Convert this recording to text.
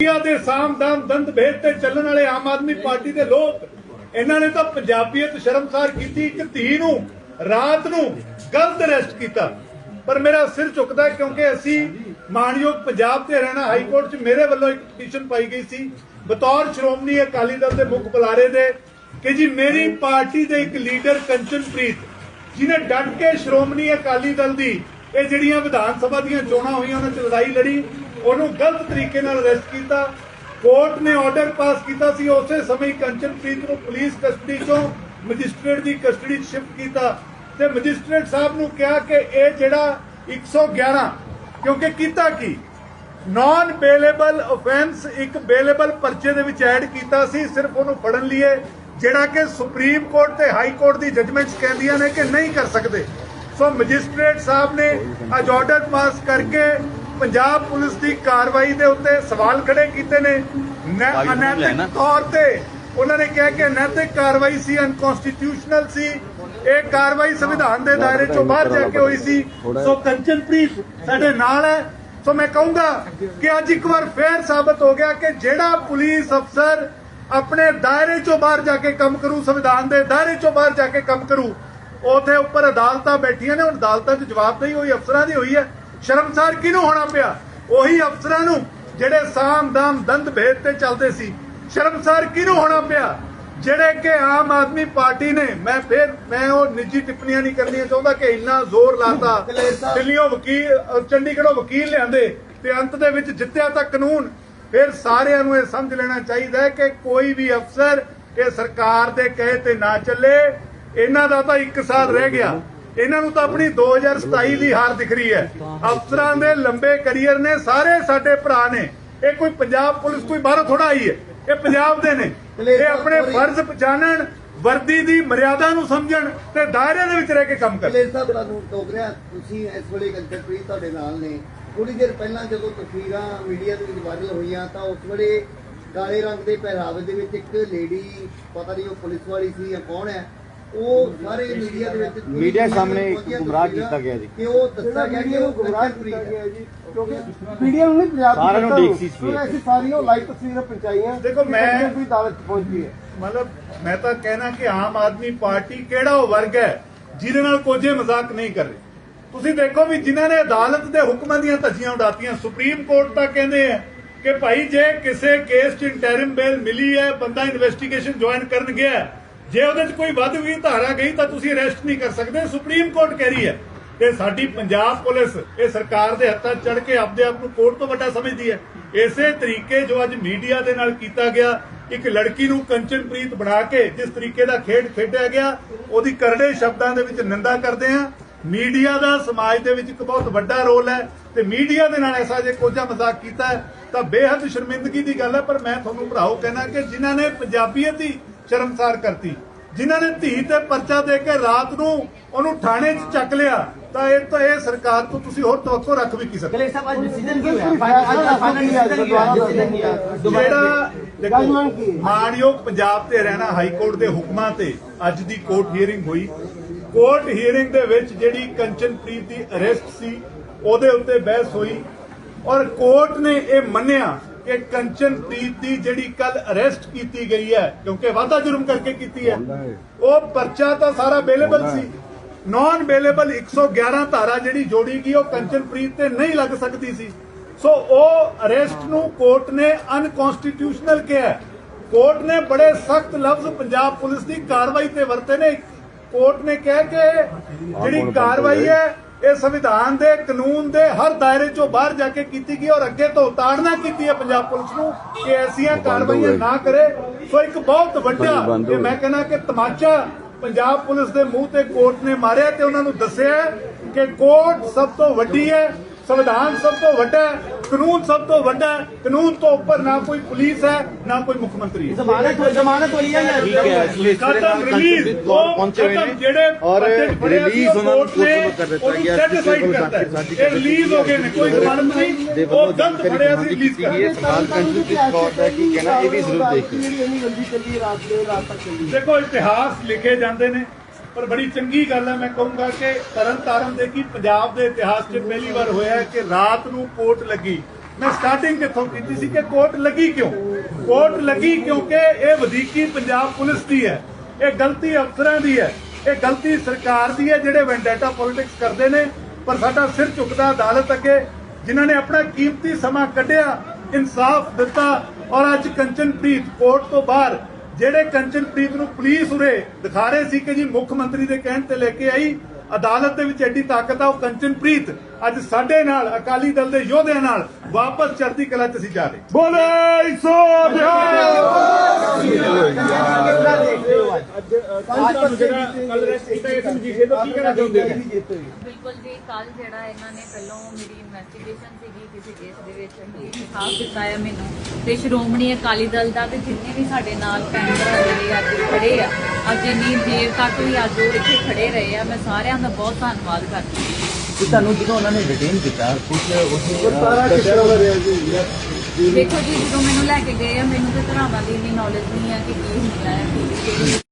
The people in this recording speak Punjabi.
ਇੰਡੀਆ ਦੇ ਸਾਮਦਾਮ ਦੰਦ ਭੇਦ ਤੇ ਚੱਲਣ ਵਾਲੇ ਆਮ ਆਦਮੀ ਪਾਰਟੀ ਦੇ ਲੋਕ, ਇਹਨਾਂ ਨੇ ਤਾਂ ਪੰਜਾਬੀਅਤ ਸ਼ਰਮਸਾਰ ਕੀਤੀ, ਇੱਕ ਧੀ ਨੂੰ, ਰਾਤ ਨੂੰ ਗਲਤ ਅਰੈਸਟ ਕੀਤਾ। ਪਰ ਮੇਰਾ ਸਿਰ ਝੁਕਦਾ ਕਿਉਂਕਿ ਅਸੀਂ ਮਾਨਯੋਗ ਪੰਜਾਬ ਤੇ ਹਰਿਆਣਾ ਹਾਈ ਕੋਰਟ 'ਚ ਮੇਰੇ ਵੱਲੋਂ ਇੱਕ ਪਟੀਸ਼ਨ ਪਾਈ ਗਈ ਸੀ। ਬਤੌਰ ਸ਼੍ਰੋਮਣੀ ਅਕਾਲੀ ਦਲ ਦੇ ਮੁੱਖ ਬੁਲਾਰੇ ਦੇ ਕਿ ਜੀ ਮੇਰੀ ਪਾਰਟੀ ਦੇ ਇੱਕ ਲੀਡਰ ਕੰਚਨਪ੍ਰੀਤ ਜਿਨੇ ਡਟ ਕੇ ਸ਼੍ਰੋਮਣੀ ਅਕਾਲੀ ਦਲ ਦੀ ਇਹ ਜਿਹੜੀਆਂ ਵਿਧਾਨ ਸਭਾ ਦੀਆਂ ਚੋਣਾਂ ਹੋਈਆਂ, ਉਹਨਾਂ 'ਚ ਲੜਾਈ ਲੜੀ ਉਹਨੂੰ ਗਲਤ ਤਰੀਕੇ ਨਾਲ ਅਰੈਸਟ ਕੀਤਾ। ਕੋਰਟ ਨੇ ਆਰਡਰ ਪਾਸ ਕੀਤਾ ਸੀ। ਉਸੇ ਸਮੇਂ ਹੀ ਕੰਚਨਪ੍ਰੀਤ ਨੂੰ ਪੁਲਿਸ ਕਸਟਡੀ 'ਚੋਂ ਮੈਜਿਸਟ੍ਰੇਟ ਦੀ ਕਸਟਡੀ 'ਚ ਸ਼ਿਫਟ ਕੀਤਾ। ਤੇ ਮੈਜਿਸਟ੍ਰੇਟ ਸਾਹਿਬ ਨੂੰ ਕਿਹਾ ਕਿ ਇਹ ਜਿਹੜਾ 111 ਕਿਉਂਕਿ ਕੀਤਾ ਕੀ? ਨਾਨ ਬੇਲੇਬਲ ਆਫੈਂਸ ਇੱਕ ਬੇਲੇਬਲ ਪਰਚੇ ਦੇ ਵਿੱਚ ਐਡ ਕੀਤਾ ਸੀ। ਸਿਰਫ ਉਹਨੂੰ ਫੜਨ ਲਈ ਜਿਹੜਾ ਕਿ ਸੁਪਰੀਮ ਕੋਰਟ ਤੇ ਹਾਈ ਕੋਰਟ ਦੀ ਜਜਮੈਂਟਸ ਕਹਿੰਦੀਆਂ ਨੇ ਕਿ ਨਹੀਂ ਕਰ ਸਕਦੇ। ਸੋ ਮੈਜਿਸਟ੍ਰੇਟ ਸਾਹਿਬ ਨੇ ਅੱਜ ਆਰਡਰ ਪਾਸ ਕਰਕੇ ਪੰਜਾਬ ਪੁਲਿਸ ਦੀ ਕਾਰਵਾਈ ਦੇ ਉੱਤੇ ਸਵਾਲ ਖੜੇ ਕੀਤੇ ਨੇ। ਅਨੈਤਿਕ ਤੌਰ ਤੇ ਉਹਨਾਂ ਨੇ ਕਿਹਾ ਕਿ ਅਨੈਤਿਕ ਕਾਰਵਾਈ ਸੀ ਅਨਕਨਸਟੀਟਿਊਸ਼ਨਲ ਸੀ। ਇਹ ਕਾਰਵਾਈ ਸੰਵਿਧਾਨ ਦੇ ਦਾਇਰੇ ਚੋਂ ਬਾਹਰ ਜਾ ਕੇ ਹੋਈ ਸੀ। ਸੋ ਕੰਚਨਪ੍ਰੀਤ ਸਾਡੇ ਨਾਲ ਹੈ। ਸੋ ਮੈਂ ਕਹੂੰਗਾ ਕਿ ਅੱਜ ਇੱਕ ਵਾਰ ਫੇਰ ਸਾਬਤ ਹੋ ਗਿਆ ਕਿ ਜਿਹੜਾ ਪੁਲਿਸ ਅਫਸਰ ਆਪਣੇ ਦਾਇਰੇ ਚੋਂ ਬਾਹਰ ਜਾ ਕੇ ਕੰਮ ਕਰੂ ਸੰਵਿਧਾਨ ਦੇ ਦਾਇਰੇ ਚੋਂ ਬਾਹਰ ਜਾ ਕੇ ਕੰਮ ਕਰੂ ਉਥੇ ਉੱਪਰ ਅਦਾਲਤਾਂ ਬੈਠੀਆਂ ਨੇ। ਹੁਣ ਅਦਾਲਤਾਂ 'ਚ ਜਵਾਬਦੇਹੀ ਹੋਈ ਅਫਸਰਾਂ ਦੀ ਹੋਈ ਹੈ। ਸ਼ਰਮਸਾਰ ਕਿਹਨੂੰ ਹੋਣਾ ਪਿਆ? ਉਹੀ ਅਫਸਰਾਂ ਨੂੰ ਜਿਹੜੇ ਸਾਮ ਦੰਦ ਭੇਦ ਤੇ ਚੱਲਦੇ ਸੀ। ਸ਼ਰਮਸਾਰ ਕਿਹਨੂੰ ਹੋਣਾ ਪਿਆ? ਜਿਹੜੇ ਕਿ ਆਮ ਆਦਮੀ ਪਾਰਟੀ ਨੇ, ਮੈਂ ਫਿਰ, ਮੈਂ ਉਹ ਨਿੱਜੀ ਟਿੱਪਣੀਆਂ ਨਹੀਂ ਕਰਨੀਆਂ ਚਾਹੁੰਦਾ ਕਿ ਇੰਨਾ ਜ਼ੋਰ ਲਾਤਾ। ਦਿੱਲੀੋਂ ਵਕੀਲ ਚੰਡੀਗੜ੍ਹੋਂ ਵਕੀਲ ਲਿਆਂਦੇ ਤੇ ਅੰਤ ਦੇ ਵਿੱਚ ਜਿੱਤਿਆ ਤਾਂ ਕਾਨੂੰਨ। ਫਿਰ ਸਾਰਿਆਂ ਨੂੰ ਇਹ ਸਮਝ ਲੈਣਾ ਚਾਹੀਦਾ ਹੈ ਕਿ ਕੋਈ ਵੀ ਅਫਸਰ ਇਹ ਸਰਕਾਰ ਦੇ ਕਹੇ ਤੇ ਨਾ ਚੱਲੇ। ਇਹਨਾਂ ਦਾ ਤਾਂ ਇੱਕ ਸਾਲ ਰਹਿ ਗਿਆ। ਇਹਨਾਂ ਨੂੰ ਤਾਂ ਆਪਣੀ 2027 ਦੀ ਹਾਰ ਦਿਖ ਰਹੀ ਹੈ। ਅਫਸਰਾਂ ਦੇ ਲੰਬੇ ਕੈਰੀਅਰ ਨੇ ਸਾਰੇ ਸਾਡੇ ਭਰਾ ਨੇ। ਇਹ ਕੋਈ ਪੰਜਾਬ ਪੁਲਿਸ ਕੋਈ ਬਾਹਰੋਂ ਥੋੜਾ ਆਈ ਹੈ। ਇਹ ਪੰਜਾਬ ਦੇ ਨੇ। ਇਹ ਆਪਣੇ ਫਰਜ਼ ਪਛਾਣਨ ਵਰਦੀ ਦੀ ਮਰਿਆਦਾ ਨੂੰ ਸਮਝਣ ਤੇ ਦਾਇਰੇ ਦੇ ਵਿੱਚ ਰਹਿ ਕੇ ਕੰਮ ਕਰਨ। ਕਲੇਰ ਸਾਹਿਬ ਤੁਹਾਨੂੰ ਟੋਕ ਰਿਹਾ। ਤੁਸੀਂ ਇਸ ਵੇਲੇ ਕੰਟਰਪ੍ਰੀਤ ਤੁਹਾਡੇ ਨਾਲ ਨੇ। ਥੋੜੀ ਦੇਰ ਪਹਿਲਾਂ ਜਦੋਂ ਤਸਵੀਰਾਂ ਮੀਡੀਆ ਦੇ ਵਿੱਚ ਵਾਇਰਲ ਹੋਈਆਂ ਤਾਂ ਉਸ ਵੇਲੇ ਕਾਲੇ ਰੰਗ ਦੇ ਪਹਿਰਾਵੇ ਦੇ ਵਿੱਚ ਇੱਕ ਲੇਡੀ ਪਤਾ ਨਹੀਂ ਉਹ ਪੁਲਿਸ ਵਾਲੀ ਸੀ ਜਾਂ ਕੌਣ ਹੈ ਉਹ ਸਾਰੇ ਮੀਡੀਆ ਦੇ ਵਿੱਚ ਮੀਡੀਆ ਸਾਹਮਣੇ ਇੱਕ ਗੁੰਮਰਾਹ ਕੀਤਾ ਗਿਆ ਜੀ। ਕਿ ਉਹ ਦੱਸਿਆ ਗਿਆ ਕਿ ਉਹ ਗੁੰਮਰਾਹ ਕੀਤਾ ਹੈ। ਗਿਆ ਜੀ ਕਿਉਂਕਿ ਮੀਡੀਆ ਨੂੰ ਨਹੀਂ ਪੰਜਾਬ ਸਾਰਿਆਂ ਸੋ ਅਸੀਂ ਸਾਰੀਆਂ ਲਾਈਵ ਤਸਵੀਰਾਂ ਪਹੁੰਚਾਈਆਂ ਦੇਖੋ, ਮੈਂ- ਕੰਚਨ ਕੋਈ ਅਦਾਲਤ 'ਚ ਪਹੁੰਚੀ ਹੈ। ਮਤਲਬ ਮੈਂ ਤਾਂ ਕਹਿਣਾ ਕਿ ਆਮ ਆਦਮੀ ਪਾਰਟੀ ਕਿਹੜਾ ਵਰਗ ਹੈ ਜਿਹਦੇ ਨਾਲ ਕੋਝੇ ਮਜ਼ਾਕ ਨਹੀਂ ਕਰ ਰਹੀ? ਤੁਸੀਂ ਦੇਖੋ ਵੀ ਜਿਨ੍ਹਾਂ ਨੇ ਅਦਾਲਤ ਦੇ ਹੁਕਮਾਂ ਦੀਆਂ ਧੱਜੀਆਂ ਉਡਾਤੀਆਂ ਸੁਪਰੀਮ ਕੋਰਟ ਤਾਂ ਕਹਿੰਦੇ ਆ ਕਿ ਭਾਈ ਜੇ ਕਿਸੇ ਕੇਸ 'ਚ ਇੰਟਰਿਮ ਬੇਲ ਮਿਲੀ ਹੈ ਬੰਦਾ ਇਨਵੈਸਟੀਗੇਸ਼ਨ ਜੁਆਇਨ ਕਰਨ ਗਿਆ ਹੈ, ਜੇ ਉਹਦੇ 'ਚ ਕੋਈ ਵੱਧ ਵੀ ਧਾਰਾ ਗਈ ਤਾਂ ਤੁਸੀਂ ਅਰੈਸਟ ਨਹੀਂ ਕਰ ਸਕਦੇ। ਸੁਪਰੀਮ ਕੋਰਟ ਕਹਿ ਰਹੀ ਹੈ ਕਿ ਸਾਡੀ ਪੰਜਾਬ ਪੁਲਿਸ ਇਹ ਸਰਕਾਰ ਦੇ ਹੱਥਾਂ ਚੜ ਕੇ ਆਪਦੇ ਆਪ ਨੂੰ ਕੋਰਟ ਤੋਂ ਵੱਡਾ ਸਮਝਦੀ ਹੈ। ਇਸੇ ਤਰੀਕੇ ਜੋ ਅੱਜ ਮੀਡੀਆ ਦੇ ਨਾਲ ਕੀਤਾ ਗਿਆ, ਇੱਕ ਲੜਕੀ ਨੂੰ ਕੰਚਨਪ੍ਰੀਤ ਬਣਾ ਕੇ ਜਿਸ ਤਰੀਕੇ ਦਾ ਖੇਡ ਖੇਡਿਆ ਗਿਆ, ਉਹਦੀ ਕਰੜੇ ਸ਼ਬਦਾਂ ਦੇ ਵਿੱਚ ਨਿੰਦਾ ਕਰਦੇ ਆ ਮੀਡੀਆ ਦਾ ਸਮਾਜ ਦੇ ਵਿੱਚ ਇੱਕ ਬਹੁਤ ਵੱਡਾ ਰੋਲ ਹੈ ਤੇ ਮੀਡੀਆ ਦੇ ਨਾਲ ਐਸਾ ਜੇ ਕੋਝਾ ਮਜ਼ਾਕ ਕੀਤਾ ਤਾਂ ਬੇਹੱਦ ਸ਼ਰਮਿੰਦਗੀ ਦੀ ਗੱਲ ਹੈ। ਪਰ ਮੈਂ ਤੁਹਾਨੂੰ ਭਰਾਓ ਕਹਿਣਾ ਕਿ ਜਿਨ੍ਹਾਂ ਨੇ ਪੰਜਾਬੀਅਤ ਦੀ ਸ਼ਰਮਸਾਰ ਕਰਤੀ। ਜਿਨ੍ਹਾਂ ਨੇ ਧੀ ਤੇ ਪਰਚਾ ਦੇ ਕੇ ਰਾਤ ਨੂੰ ਉਹਨੂੰ ਥਾਣੇ 'ਚ ਚੱਕ ਲਿਆ ਤਾਂ ਇਹ ਤਾਂ ਇਹ ਸਰਕਾਰ ਤੋਂ ਤੁਸੀਂ ਹੋਰ ਤਵੱਕੋ ਰੱਖ ਵੀ ਕੀ ਸਕਦੇ? ਕਲੇ ਸਾਹਿਬ ਅੱਜ ਡਿਸੀਜਨ ਕੀ ਹੋਇਆ? ਜਿਹੜਾ ਦੇਖੋ? ਮਾਨਯੋਗ ਪੰਜਾਬ ਤੇ ਹਰਿਆਣਾ ਹਾਈ ਕੋਰਟ ਦੇ ਹੁਕਮਾਂ ਤੇ ਅੱਜ ਦੀ ਕੋਰਟ ਹੀਅਰਿੰਗ ਹੋਈ। ਕੋਰਟ ਹੀਅਰਿੰਗ ਦੇ ਵਿੱਚ ਜਿਹੜੀ ਕੰਚਨਪ੍ਰੀਤ ਦੀ ਅਰੈਸਟ ਸੀ ਉਹਦੇ ਉੱਤੇ ਬਹਿਸ ਹੋਈ। ਔਰ ਕੋਰਟ ਨੇ ਇਹ ਮੰਨਿਆ ਕਿ ਕੰਚਨਪ੍ਰੀਤ ਦੀ ਜਿਹੜੀ ਕੱਲ ਅਰੈਸਟ ਕੀਤੀ ਗਈ ਹੈ ਕਿਉਂਕਿ ਵਾਧਾ ਜੁਰਮ ਕਰਕੇ ਕੀਤੀ ਹੈ ਉਹ ਪਰਚਾ ਤਾਂ ਸਾਰਾ ਅਵੇਲੇਬਲ ਸੀ। ਨਾਨ ਅਵੇਲੇਬਲ 111 ਧਾਰਾ ਜਿਹੜੀ ਜੋੜੀ ਗਈ ਉਹ ਕੰਚਨਪ੍ਰੀਤ ਤੇ ਨਹੀਂ ਲੱਗ ਸਕਦੀ ਸੀ। ਸੋ ਉਹ ਅਰੈਸਟ ਨੂੰ ਕੋਰਟ ਨੇ ਅਨਕਨਸਟੀਟਿਊਸ਼ਨਲ ਕਿਹਾ। ਕੋਰਟ ਨੇ ਬੜੇ ਸਖਤ ਲਫ਼ਜ਼ ਪੰਜਾਬ ਪੁਲਿਸ ਦੀ ਕਾਰਵਾਈ ਤੇ ਵਰਤੇ ਨੇ। ਕੋਰਟ ਨੇ ਕਿਹਾ ਕਿ ਜਿਹੜੀ ਕਾਰਵਾਈ ਹੈ ਇਹ ਸੰਵਿਧਾਨ ਦੇ ਕਾਨੂੰਨ ਦੇ ਹਰ ਦਾਇਰੇ ਚੋਂ ਬਾਹਰ ਜਾ ਕੇ ਕੀਤੀ ਗਈ ਔਰ ਅੱਗੇ ਤੋਂ ਤਾੜਨਾ ਕੀਤੀ ਹੈ ਪੰਜਾਬ ਪੁਲਿਸ ਨੂੰ ਕਿ ਐਸੀਆਂ ਕਾਰਵਾਈਆਂ ਨਾ ਕਰੇ। ਸੋ ਇੱਕ ਬਹੁਤ ਵੱਡਾ ਇਹ ਮੈਂ ਕਹਿੰਦਾ ਕਿ ਤਮਾਚਾ ਪੰਜਾਬ ਪੁਲਿਸ ਦੇ ਮੂੰਹ ਤੇ ਕੋਰਟ ਨੇ ਮਾਰਿਆ ਤੇ ਉਹਨਾਂ ਨੂੰ ਦੱਸਿਆ ਕਿ ਕੋਰਟ ਸਭ ਤੋਂ ਵੱਡੀ ਹੈ ਸੰਵਿਧਾਨ ਸਭ ਤੋਂ ਵੱਡਾ ਹੈ ਕਾਨੂੰਨ ਸਭ ਤੋਂ ਵੱਡਾ ਹੈ ਕਾਨੂੰਨ ਤੋਂ ਉੱਪਰ ਨਾ ਕੋਈ ਪੁਲਿਸ ਹੈ ਨਾ ਕੋਈ ਮੁੱਖ ਮੰਤਰੀ ਹੈ। ਜ਼ਮਾਨਤ ਹੋਈ ਜ਼ਮਾਨਤ ਹੋਈ ਹੈ ਜਾਂ ਠੀਕ ਹੈ ਇਸ ਲਈ ਇਸ ਵੇਲੇ ਖਤਮ ਰਿਲੀਜ਼ ਹੋਏ ਖਤਮ ਨੇ ਜਿਹੜੇ ਔਰ ਰਿਲੀਜ਼ ਉਹ ਉਹਨਾਂ ਨੂੰ ਕੋਰਟ ਕੋਰਟ ਕਰ ਦਿੱਤਾ ਗਿਆ ਕਿਸੇ ਕਰਤਾ ਹੈ। ਇਹ ਰਿਲੀਜ਼ ਹੋ ਗਏ ਨੇ ਕੋਈ ਜ਼ਮਾਨਤ ਦੇ ਨਹੀਂ ਵੱਲੋਂ ਉਹ ਗਲਤ ਫੜਿਆ ਸੀ ਰਿਲੀਜ਼ ਕਰ ਗਈ ਹੈ। ਸਵਾਲ ਕੰਟਰਪ੍ਰੀਤ ਕੌਰ ਦਾ ਕੀ ਕਹਿਣਾ ਇਹ ਵੀ ਜ਼ਰੂਰ ਦੇਖੋ ਜਿਹੜੀ ਇੰਨੀ ਲੰਬੀ ਚੱਲੀ ਰਾਤ ਦੇ ਰਾਤ ਤੱਕ ਚੱਲੀ ਦੇਖੋ ਇਤਿਹਾਸ ਲਿਖੇ ਜਾਂਦੇ ਨੇ ਪਰ ਬੜੀ ਚੰਗੀ ਗੱਲ ਹੈ, ਮੈਂ ਕਹੂੰਗਾ ਕਿ ਤਰਨ ਤਾਰਨ ਦੇ ਕੀ ਪੰਜਾਬ ਦੇ ਇਤਿਹਾਸ 'ਚ ਪਹਿਲੀ ਵਾਰ ਹੋਇਆ ਕਿ ਰਾਤ ਨੂੰ ਕੋਰਟ ਲੱਗੀ। ਮੈਂ ਸਟਾਰਟਿੰਗ ਕਿੱਥੋਂ ਕੀਤੀ ਸੀ ਕਿ ਕੋਰਟ ਲੱਗੀ ਕਿਉਂ? ਕੋਰਟ ਲੱਗੀ ਕਿਉਂਕਿ ਇਹ ਵਧੀਕੀ ਪੰਜਾਬ ਪੁਲਿਸ ਦੀ ਹੈ, ਇਹ ਗਲਤੀ ਅਫਸਰਾਂ ਦੀ ਹੈ, ਇਹ ਗਲਤੀ ਸਰਕਾਰ ਦੀ ਹੈ, ਜਿਹੜੇ ਵੈਂਡੇਟਾ ਪੋਲਿਟਿਕਸ ਕਰਦੇ ਨੇ, ਪਰ ਸਾਡਾ ਸਿਰ ਝੁਕਦਾ ਅਦਾਲਤ ਅੱਗੇ, ਜਿਨ੍ਹਾਂ ਨੇ ਆਪਣਾ ਕੀਮਤੀ ਸਮਾਂ ਕੱਢਿਆ, ਇਨਸਾਫ ਦਿੱਤਾ ਔਰ ਅੱਜ ਕੰਚਨਪ੍ਰੀਤ ਕੋਰਟ ਤੋਂ ਬਾਹਰ ਜਿਹੜੇ ਕੰਚਨਪ੍ਰੀਤ ਨੂੰ ਪੁਲਿਸ ਉਰੇ ਦਿਖਾ ਰਹੇ ਸੀ ਕਿ ਜੀ ਮੁੱਖ ਮੰਤਰੀ ਦੇ ਕਹਿਣ ਤੇ ਲੈ ਕੇ ਆਈ, ਅਦਾਲਤ ਦੇ ਵਿੱਚ ਐਡੀ ਤਾਕਤ ਆ, ਉਹ ਕੰਚਨਪ੍ਰੀਤ ਅੱਜ ਸਾਡੇ ਨਾਲ, ਅਕਾਲੀ ਦਲ ਦੇ ਯੋਧਿਆਂ ਨਾਲ ਵਾਪਸ ਚੜ੍ਹਦੀ ਕਲਾ 'ਚ ਅਸੀਂ ਜਾ ਰਹੇ ਬੋਲੇ ਸੋ ਬਿਲਕੁਲ ਜੀ ਕੱਲ ਜਿਹੜਾ ਇਹਨਾਂ ਨੇ ਪਹਿਲਾਂ ਮੇਰੀ ਇਨਵੈਸਟੀਗੇਸ਼ਨ ਸੀਗੀ ਕਿਸੇ ਕੇਸ ਦੇ ਵਿੱਚ ਇਨਸਾਫ ਦਿੱਤਾ ਹੈ ਮੈਨੂੰ। ਤੇ ਸ਼੍ਰੋਮਣੀ ਅਕਾਲੀ ਦਲ ਦਾ ਤੇ ਜਿੰਨੇ ਵੀ ਸਾਡੇ ਨਾਲ ਪੈਂਡਰ ਜਿਹੜੇ ਅੱਜ ਖੜੇ ਆ ਅੱਜ ਇੰਨੀ ਦੇਰ ਤੱਕ ਵੀ ਅੱਜ ਉਹ ਇੱਥੇ ਖੜੇ ਰਹੇ ਆ ਮੈਂ ਸਾਰਿਆਂ ਦਾ ਬਹੁਤ ਧੰਨਵਾਦ ਕਰਦੀ ਹਾਂ। ਤੁਹਾਨੂੰ ਜਦੋਂ ਉਹਨਾਂ ਨੇ ਰਿਟੇਨ ਕੀਤਾ ਕੁਝ ਉਸ ਸਾਰਾ ਕਿਸ ਤਰ੍ਹਾਂ ਦਾ ਰਿਹਾ ਜੀ? ਦੇਖੋ ਜੀ ਜਦੋਂ ਮੈਨੂੰ ਲੈ ਕੇ ਗਏ ਆ ਮੈਨੂੰ ਤੇ ਧਰਾਵਾਂ ਦੀ ਇੰਨੀ ਨੌਲੇਜ ਨਹੀਂ ਆ ਕਿ ਕੀ ਹੁੰਦਾ ਹੈ